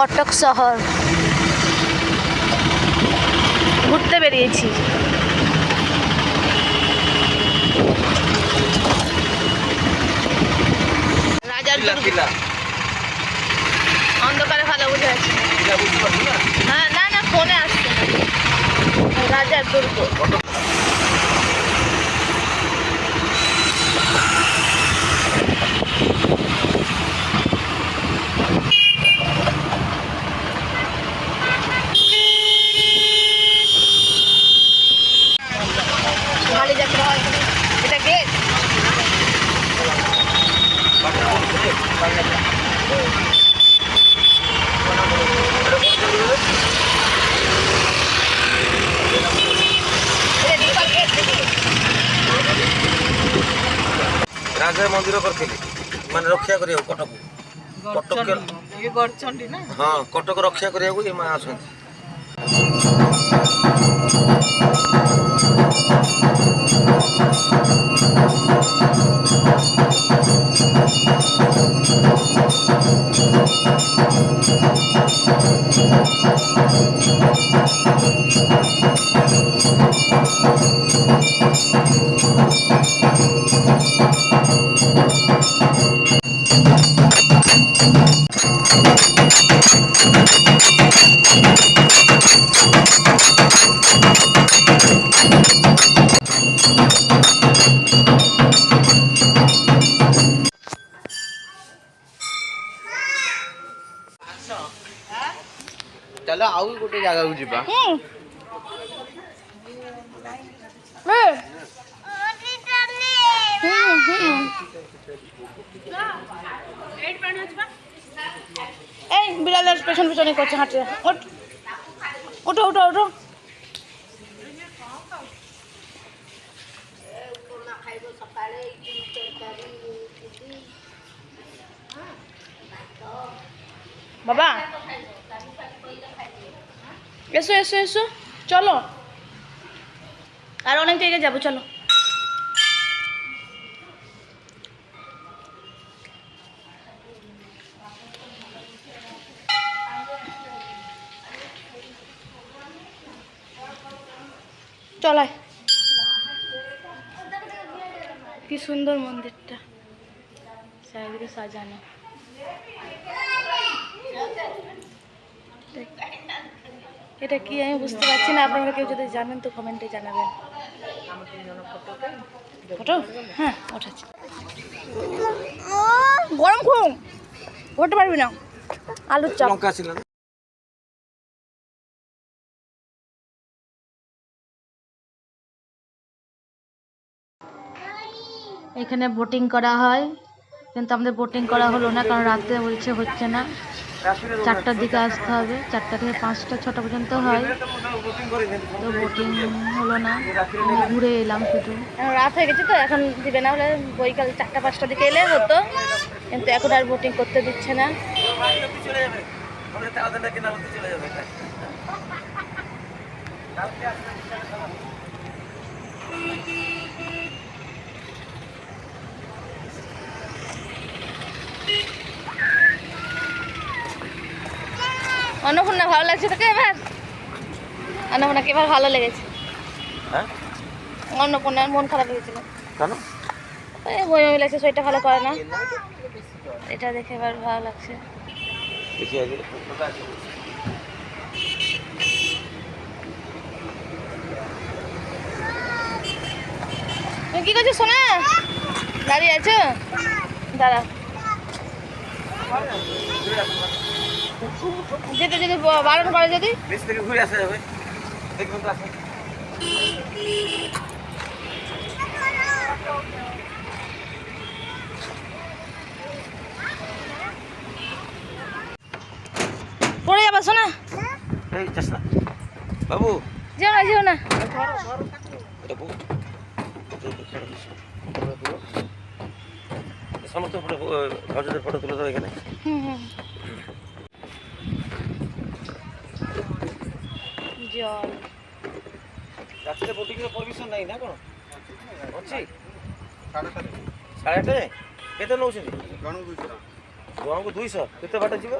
কটক শহর। ঘুরতে বেরিয়েছি। রাজার অন্ধকারে ভালো বুঝে আছে। হ্যাঁ না না ফোনে আসছে। রাজার দুর্গ বালি যাত্রা হয় এখানে। এটা গেট এটা ঢোকার গেট দেখি ରାଜା ମନ୍ଦିର କରିଥିଲେ ମାନେ ରକ୍ଷା କରିବାକୁ କଟକ କଟକ ଇଏ ଗଡ଼ଚଣ୍ଡୀ ନା ହଁ କଟକ ରକ୍ଷା କରିବାକୁ ଏ ମା ଆସନ୍ତି ଚାଲ ଜାଗାକୁ ଯିବା হুম হুম হুম হুম এই বিড়ালের পেছন পেছনে করছে হাঁটছে ওঠ ওঠো ওঠো ওঠো বাবা এসো এসো এসো। চলো। আর অনেক জায়গায় যাব, চলো। চলায় কি সুন্দর মন্দিরটা। চারিদিকে সাজানো। এটা কি আমি বুঝতে পারছি না আপনারা কেউ যদি জানেন তো কমেন্টে জানাবেন। ফটো? হ্যাঁ ওঠাচ্ছি। গরম খুব ঘটতে পারবি না। আলুর চাপ। এখানে বোটিং করা হয়। কিন্তু আমাদের বোটিং করা হলো না কারণ রাত্রে বলছে হচ্ছে না। চারটার দিকে আসতে হবে। চারটা থেকে পাঁচটা, ছটা পর্যন্ত হয়। তো বোটিং হলো না। ঘুরে এলাম শুধু। রাত হয়ে গেছে তো, এখন দিবে না হলে বৈকাল চারটা, পাঁচটার দিকে এলে হতো। কিন্তু এখন আর বোটিং করতে দিচ্ছে না। চলে যাবে আমাদের তাড়াতাড়ি কিনা হতে চলে যাবে অন্নপূর্ণা ভালো লাগছে তোকে এবার? অন্নপূর্ণাকে এবার ভালো লেগেছে। হ্যাঁ? অন্নপূর্ণার মন খারাপ হয়েছিল। কেন? বই বই লাগছে শরীরটা ভালো করে না। এটা দেখে এবার ভালো লাগছে। তুমি কি করছ সোনা? দাঁড়িয়ে আছো? দাঁড়া যেতে ব- বারণ করে যদি থেকে ঘুরে আসা যাবে। দেখবেন পড়ে যাবে সোনা এই না। বাবু। যেও না যেও না। এটা সমস্ত ফটো ফটো তুলে দাও এখানে। হুম হুম। জল রাত্রে বোটিং এর পারমিশন নাই না কোন? আছে সাড়ে আটে কেতে নৌছেন জনকু 200 জনকু 200 কেতে বাট যাব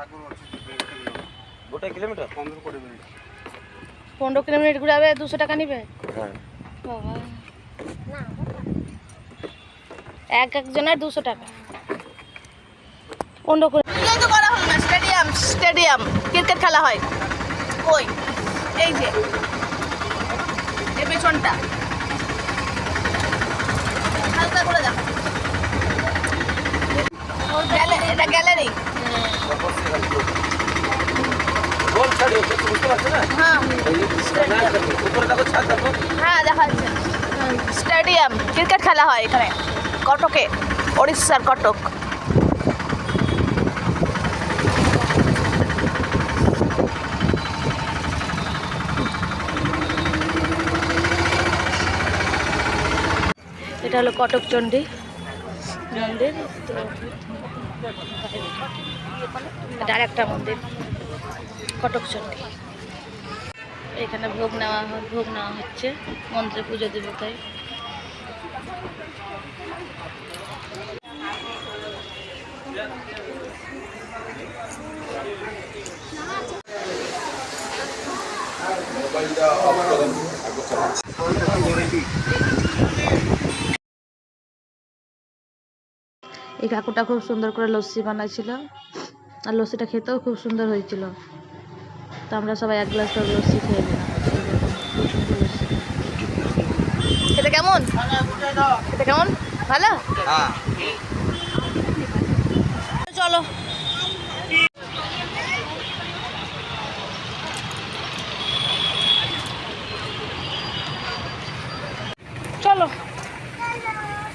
আগর গোটা কিলোমিটার? 15 কোটি মিনিট। 15 কিলোমিটার গুড়াবে 200 টাকা নিবে? হ্যাঁ। বাবা। এক একজনের দুশো টাকা। পনেরো করে স্টেডিয়াম স্টেডিয়াম ক্রিকেট খেলা হয়। ওই এই যে এই পেছনটা। হালকা করে দেখো এটা গ্যালারি হ্যাঁ উপরে দেখো ছাদ দেখো হ্যাঁ। দেখা যাচ্ছে। স্টেডিয়াম ক্রিকেট খেলা হয় এখানে। কটকে ওড়িশার কটক। এটা হলো কটক চণ্ডী। মন্দির এটা একটা মন্দির, কটক চণ্ডী। এখানে ভোগ নেওয়া ভোগ নেওয়া হচ্ছে, মন্দিরে পুজো দেবে তাই। এই কাকুটা খুব সুন্দর করে লস্যি বানাইছিল। আর লস্যিটা খেতেও খুব সুন্দর হয়েছিল। তো আমরা সবাই এক গ্লাস করে লস্যি খেয়ে নিলাম। এটা কেমন? এটা কেমন? ভালো? হ্যাঁ। চলো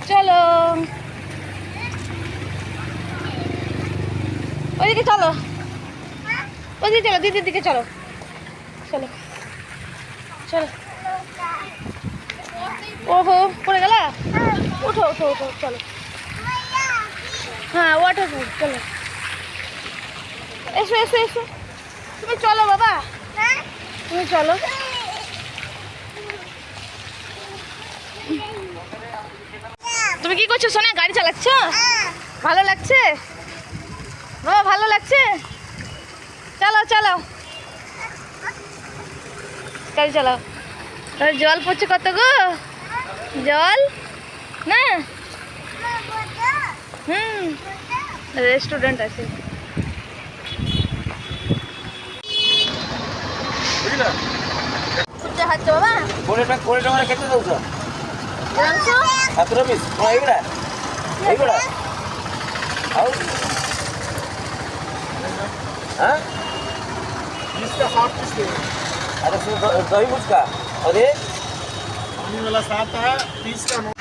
চলো ওইদিকে চলো। ওইদিকে চলো, দিদির দিকে চলো। চলো। চলো। ওহো, পড়ে গেল? ওঠো ওঠো ওঠো, চলো। হ্যাঁ ওঠো চলো। এসো এসো এসো। তুমি চলো, বাবা। তুমি চলো। তুমি কি করছ সোনা গাড়ি চালাচ্ছ? ভালো লাগছে? বাবা ভালো লাগছে? চলো চলো। চলো জল পড়ছে কত গো? জল? না? হুম রেস্টুরেন্ট আছে। বাবা? কোড়ি টাকা কোড়ি টাকা কেটে দৌছ সাতটা হ্যাঁ, এইগুলা। এইগুলা। হ্যাঁ, हाँ इसका साठ पीस दे अरे फिर द- दही मुझका अरे पानी वाला सात है तीस का नौ